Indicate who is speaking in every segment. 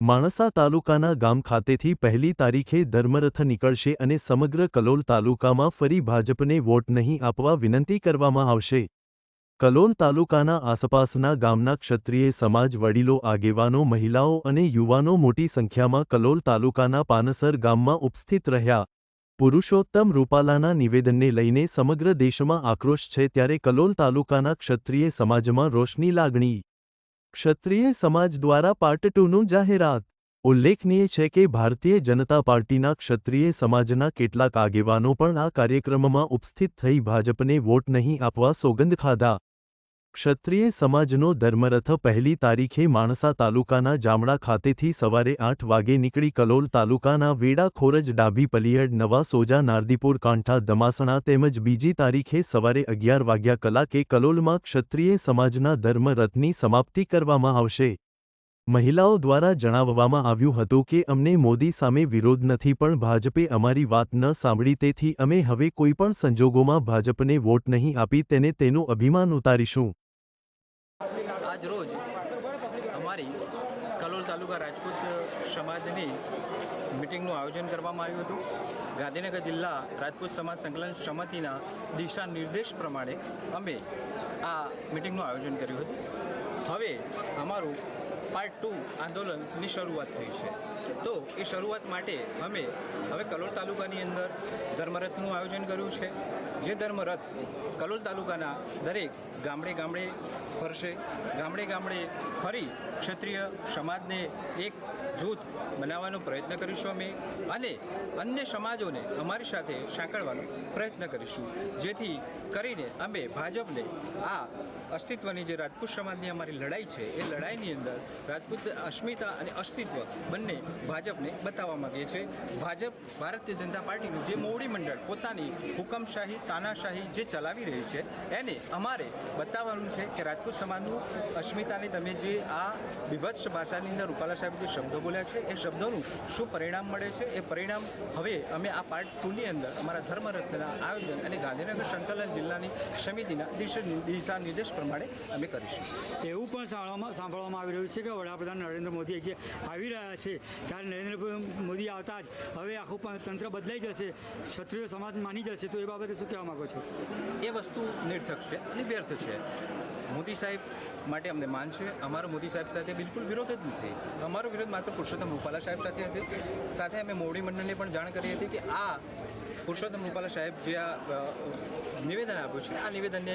Speaker 1: માણસા તાલુકાના ગામ ખાતેથી પહેલી તારીખે ધર્મરથ નીકળશે અને સમગ્ર કલોલ તાલુકામાં ફરી ભાજપને વોટ નહીં આપવા વિનંતી કરવામાં આવશે. કલોલ તાલુકાના આસપાસના ગામના ક્ષત્રિય સમાજ વડીલો, આગેવાનો, મહિલાઓ અને યુવાનો મોટી સંખ્યામાં કલોલ તાલુકાના પાનસર ગામમાં ઉપસ્થિત રહ્યા. પુરુષોત્તમ રૂપાલાના નિવેદનને લઈને સમગ્ર દેશમાં આક્રોશ છે ત્યારે કલોલ તાલુકાના ક્ષત્રિય સમાજમાં રોષની લાગણી. ક્ષત્રિય સમાજ દ્વારા પાર્ટ ટુનું જાહેરાત. ઉલ્લેખનીય છે કે ભારતીય જનતા પાર્ટીના ક્ષત્રિય સમાજના કેટલાક આગેવાનો પણ આ કાર્યક્રમમાં ઉપસ્થિત થઈ ભાજપને વોટ નહીં આપવા સોગંદ ખાધા. ક્ષત્રિય સમાજનો ધર્મરથ પહેલી તારીખે માણસા તાલુકાના જામડા ખાતેથી સવારે આઠ વાગે નીકળી કલોલ તાલુકાના વેડા ખોરજ ડાભી પલિયડ નવા સોજા નારદીપુર કાંઠા દમાસણા તેમજ બીજી તારીખે સવારે અગિયાર વાગ્યા કલાકે કલોલમાં ક્ષત્રિય સમાજના ધર્મરથની સમાપ્તિ કરવામાં આવશે. મહિલાઓ દ્વારા જણાવવામાં આવ્યું હતું કે, અમને મોદી સામે વિરોધ નથી, પણ ભાજપે અમારી વાત ન સાંભળી તેથી અમે હવે કોઈપણ સંજોગોમાં ભાજપને વોટ નહીં આપી તેને તેનું અભિમાન ઉતારીશું.
Speaker 2: આજ રોજ અમારી કલોલ તાલુકા રાજપૂત સમાજની મિટિંગનું આયોજન કરવામાં આવ્યું હતું. ગાંધીનગર જિલ્લા રાજપૂત સમાજ સંકલન સમિતિના દિશા નિર્દેશ પ્રમાણે અમે આ મિટિંગનું આયોજન કર્યું હતું. હવે અમારું પાર્ટ ટુ આંદોલનની શરૂઆત થઈ છે. તો એ શરૂઆત માટે અમે હવે કલોલ તાલુકાની અંદર ધર્મરથનું આયોજન કર્યું છે. જે ધર્મરથ કલોલ તાલુકાના દરેક ગામડે ગામડે ફરશે. ગામડે ગામડે ફરી ક્ષત્રિય સમાજને એક જૂથ બનાવવાનો પ્રયત્ન કરીશું અમે અને અન્ય સમાજોને અમારી સાથે સાંકળવાનો પ્રયત્ન કરીશું. જેથી કરીને અમે ભાજપને આ અસ્તિત્વની જે રાજપૂત સમાજની અમારી લડાઈ છે, એ લડાઈની અંદર રાજપૂત અસ્મિતા અને અસ્તિત્વ બંને ભાજપને બતાવવા માંગીએ છીએ ભાજપ, ભારતીય જનતા પાર્ટીનું જે મોવડી મંડળ પોતાની હુકમશાહી, તાનાશાહી જે ચલાવી રહી છે, એને અમારે બતાવવાનું છે કે રાજપૂત સમાજનું અસ્મિતાને તમે જે આ વિભત્સ ભાષાની અંદર રૂપાલા સાહેબ જે શબ્દો બોલ્યા છે, એ શબ્દોનું શું પરિણામ મળે છે? એ પરિણામ હવે અમે આ પાર્ટ ટુની અંદર અમારા ધર્મરત્નના આયોજન અને ગાંધીનગર સંકલન જિલ્લાની સમિતિના દિશા દિશા નિર્દેશ પ્રમાણે અમે કરીશું.
Speaker 3: એવું પણ સાંભળવામાં આવી રહ્યું છે કે વડાપ્રધાન નરેન્દ્ર મોદી જે આવી રહ્યા છે, ત્યારે નરેન્દ્ર મોદી આવતા જ હવે આખું તંત્ર બદલાઈ જશે, ક્ષત્રિય સમાજ માની જશે, તો એ બાબતે શું કહેવા માગો છો?
Speaker 2: એ વસ્તુ નિર્થક છે અને વ્યર્થ છે. મોદી સાહેબ માટે અમને માન છે. અમારો મોદી સાહેબ સાથે બિલકુલ વિરોધ જ નથી અમારો વિરોધ માત્ર પુરુષોત્તમ રૂપાલા સાહેબ સાથે હતી. સાથે અમે મોવડી મંડળને પણ જાણ કરી હતી કે આ પુરુષોત્તમ રૂપાલા સાહેબ જે આ નિવેદન આપ્યું છે, આ નિવેદનને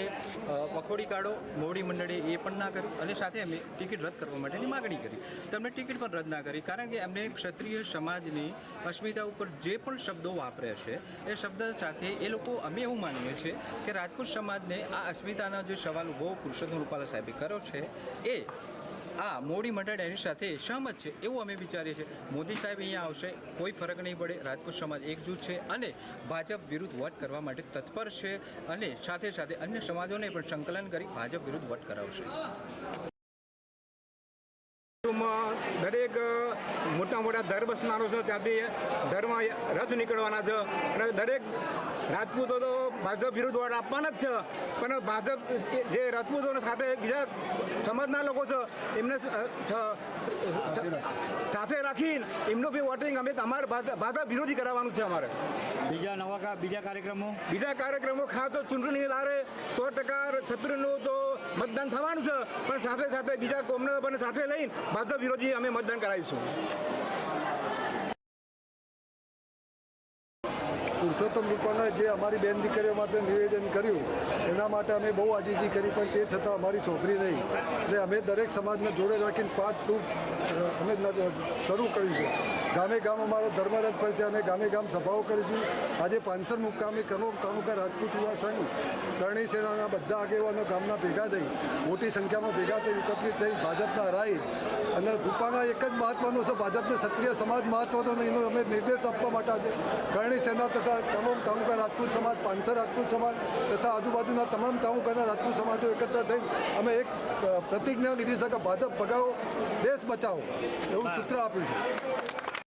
Speaker 2: પખોડી કાઢો. મોવડી મંડળે એ પણ ના કર્યું અને સાથે અમે ટિકિટ રદ કરવા માટેની માગણી કરી. તમને ટિકિટ પણ રદ ના કરી કારણ કે એમને ક્ષત્રિય સમાજની અસ્મિતા ઉપર જે પણ શબ્દો વાપર્યા છે, એ શબ્દ સાથે એ લોકો, અમે એવું માનીએ છીએ કે રાજપૂત સમાજને આ અસ્મિતાના જે સવાલ ઊભો પુરુષોત્તમ રૂપાલા સાહેબે કર્યો છે એ આ મોડી મંડળ એની સાથે સહમત છે એવું અમે વિચારીએ છીએ. મોદી સાહેબ અહીંયા આવશે, કોઈ ફરક નહીં પડે રાજપૂત સમાજ એકજૂથ છે અને ભાજપ વિરુદ્ધ વોટ કરવા માટે તત્પર છે અને સાથે સાથે અન્ય સમાજોને પણ સંકલન કરી ભાજપ વિરુદ્ધ વોટ કરાવશે.
Speaker 4: દરેક મોટા મોટા ધર્મ સ્નાનો છે, ત્યાંથી ધર્મ રથ નીકળવાના છે અને દરેક રાજપૂતો તો ભાજપ વિરુદ્ધ વોટ આપવાના જ છે. પણ ભાજપ જે રાજપૂતો સાથે બીજા સમાજના લોકો છે એમને સાથે રાખીને એમનું બી વોટિંગ અમે અમારે ભાજપ ભાજપ વિરોધી કરાવવાનું છે અમારે.
Speaker 3: બીજા નવા બીજા કાર્યક્રમો?
Speaker 4: બીજા કાર્યક્રમો ખાસ તો ચૂંટણી લારે સો ટકા છત્રીનું તો મતદાન થવાનું છે પણ સાથે સાથે બીજા કોમને પણ સાથે લઈને ભાજપ વિરોધી અમે મતદાન કરાવીશું.
Speaker 5: પુરુષોત્તમ રૂપાલાએ જે અમારી બેન દીકરીઓ માટે નિવેદન કર્યું, એના માટે અમે બહુ આજીજી કરી, પણ તે છતાં અમારી છોકરી નહીં. એટલે અમે દરેક સમાજને જોડે રાખીને પાર્ટ ટુ અમે શરૂ કર્યું છે. ગામે ગામ અમારો ધર્મરથ પર છે અમે ગામે ગામ સભાઓ કરીશું આજે પાંચસર મુકામે કનો તાલુકા રાજપૂત યુવા સંઘ કરણી સેનાના બધા આગેવાનો ગામના ભેગા થઈ, મોટી સંખ્યામાં ભેગા થઈ, એકત્રિત થઈ ભાજપના રાય અને રૂપાના એક જ મહત્વનો છે, ભાજપને ક્ષત્રિય સમાજ મહત્વનો નહીં એનો અમે નિર્દેશ આપવા માટે આજે કરણી સેના તથા તમામ તાલુકા રાજપૂત સમાજ, પાંચસર રાજપૂત સમાજ તથા આજુબાજુના તમામ તાલુકાના રાજપૂત સમાજો એકત્ર થઈ અમે એક પ્રતિજ્ઞા લીધી છે કે ભાજપ ભગાવો, દેશ બચાવો, એવું સૂત્ર આપ્યું છે.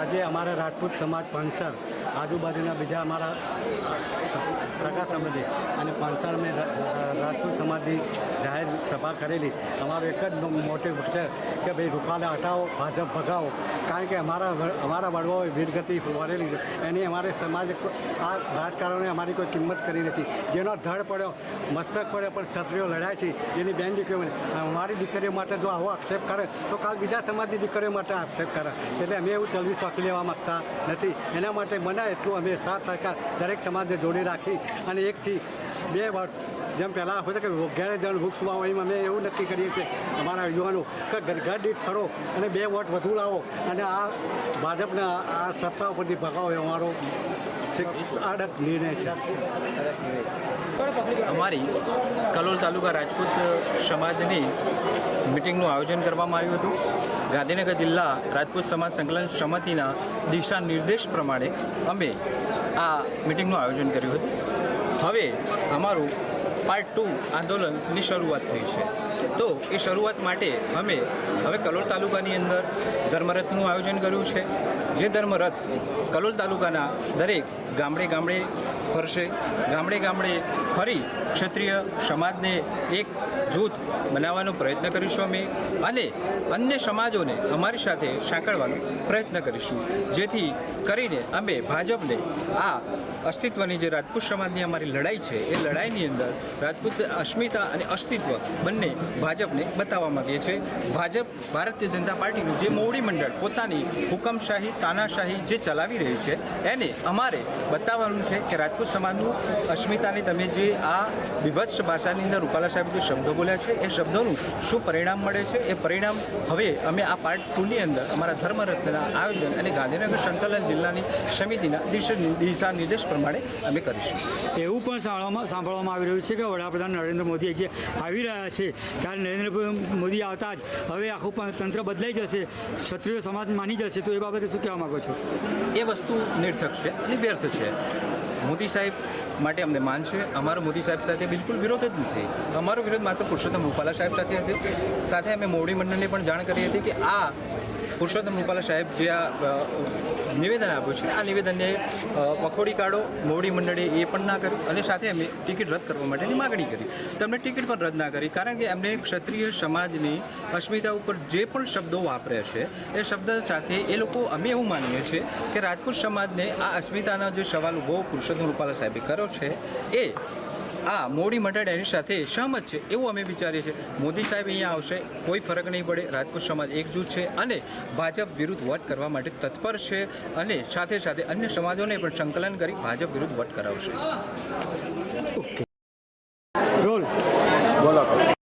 Speaker 3: આજે અમારા રાજપૂત સમાજ પાંસર
Speaker 6: આજુબાજુના બીજા અમારા સગા સંબંધી અને પાંચસાર મેં રાજપૂત સમાજની જાહેર સભા કરેલી. અમારો એક જ મોટિવ છે કે ભાઈ રૂપાલે હટાવો, ભાજપ ભગાવો. કારણ કે અમારા અમારા વડવાઓએ વીરગતિ વળેલી છે. એની અમારે સમાજ આ રાજકારણે અમારી કોઈ કિંમત કરી નથી. જેનો ધડ પડ્યો, મસ્તક પડ્યો, પણ ક્ષત્રિયો લડ્યા છે જેની બેન દીકરીઓ અમારી દીકરીઓ માટે જો આવો આક્ષેપ કરે, તો કાલ બીજા સમાજની દીકરીઓ માટે આક્ષેપ કરે. એટલે અમે એવું જલ્દી શોખી લેવા માગતા નથી. એના માટે મને એટલું અમે સાથ સરકાર દરેક સમાજને જોડી રાખી અને એકથી બે વર્ષ જેમ પહેલાં હોય કે ઘેરે જણ વૃક્ષ હોય એમ અમે એવું નક્કી કરીએ છીએ. અમારા યુવાનો કે ઘર દીઠ ફરો અને બે વોટ વધુ લાવો. અને આ ભાજપને આ સત્તા ઉપરથી ભગાવો એ અમારો આડક નિર્ણય છે.
Speaker 2: અમારી કલોલ તાલુકા રાજપૂત સમાજની મિટિંગનું આયોજન કરવામાં આવ્યું હતું. ગાંધીનગર જિલ્લા રાજપૂત સમાજ સંકલન સમિતિના દિશા નિર્દેશ પ્રમાણે અમે આ મિટિંગનું આયોજન કર્યું હતું. હવે અમારું પાર્ટ ટુ આંદોલનની શરૂઆત થઈ છે. તો એ શરૂઆત માટે અમે હવે કલોલ તાલુકાની અંદર ધર્મરથનું આયોજન કર્યું છે. જે ધર્મરથ કલોલ તાલુકાના દરેક ગામડે ગામડે ફરશે. ગામડે ગામડે ફરી ક્ષત્રિય સમાજને એક જૂથ બનાવવાનો પ્રયત્ન કરીશું અમે અને અન્ય સમાજોને અમારી સાથે સાંકળવાનો પ્રયત્ન કરીશું. જેથી કરીને અમે ભાજપને આ અસ્તિત્વની જે રાજપૂત સમાજની અમારી લડાઈ છે, એ લડાઈની અંદર રાજપૂત અસ્મિતા અને અસ્તિત્વ બંને ભાજપને બતાવવા માંગીએ છીએ. ભાજપ, ભારતીય જનતા પાર્ટીનું જે મોવડી મંડળ પોતાની હુકમશાહી, તાનાશાહી જે ચલાવી રહી છે, એને અમારે બતાવવાનું છે કે રાજપૂત સમાજનું અસ્મિતાને તમે જે આ વિભત્સ ભાષાની અંદર રૂપાલા સાહેબ જે શબ્દો બોલ્યા છે, એ શબ્દોનું શું પરિણામ મળે છે? એ પરિણામ હવે અમે આ પાર્ટ ટુની અંદર અમારા ધર્મરત્નના આયોજન અને ગાંધીનગર સંકલન જિલ્લાની સમિતિના દિશા દિશા નિર્દેશ પ્રમાણે અમે કરીશું.
Speaker 3: એવું પણ સાંભળવામાં આવી રહ્યું છે કે વડાપ્રધાન નરેન્દ્ર મોદી જે આવી રહ્યા છે, ત્યારે નરેન્દ્ર મોદી આવતા જ હવે આખું તંત્ર બદલાઈ જશે, ક્ષત્રિય સમાજ માની જશે, તો એ બાબતે શું કહેવા માગો છો?
Speaker 2: એ વસ્તુ નિર્થક છે અને વ્યર્થ છે. મોદી સાહેબ માટે અમને માન છે. અમારો મોદી સાહેબ સાથે બિલકુલ વિરોધ જ નથી. અમારો વિરોધ માત્ર પુરુષોત્તમ રૂપાલા સાહેબ સાથે હતી. સાથે અમે મોવડી મંડળને પણ જાણ કરી હતી કે આ પુરુષોત્તમ રૂપાલા સાહેબ જે આ નિવેદન આપ્યું છે. આ નિવેદનને વખોડી કાઢો, મોવડી મંડળે એ પણ ના કર્યું અને સાથે અમે ટિકિટ રદ કરવા માટેની માગણી કરી. તમને ટિકિટ પણ રદ ના કરી, કારણ કે એમને ક્ષત્રિય સમાજની અસ્મિતા ઉપર જે પણ શબ્દો વાપરે છે, એ શબ્દ સાથે એ લોકો, અમે એવું માનીએ છીએ કે રાજપૂત સમાજને આ અસ્મિતાના જે સવાલ ઊભો પુરુષોત્તમ રૂપાલા સાહેબે કર્યો છે, એ આ મોડી મંડળ એની સાથે સહમત છે એવું અમે વિચારીએ છીએ. મોદી સાહેબ અહીંયા આવશે, કોઈ ફરક નહીં પડે રાજપૂત સમાજ એકજૂથ છે અને ભાજપ વિરુદ્ધ વટ કરવા માટે તત્પર છે અને સાથે સાથે અન્ય સમાજોને પણ સંકલન કરી ભાજપ વિરુદ્ધ વટ કરાવશે.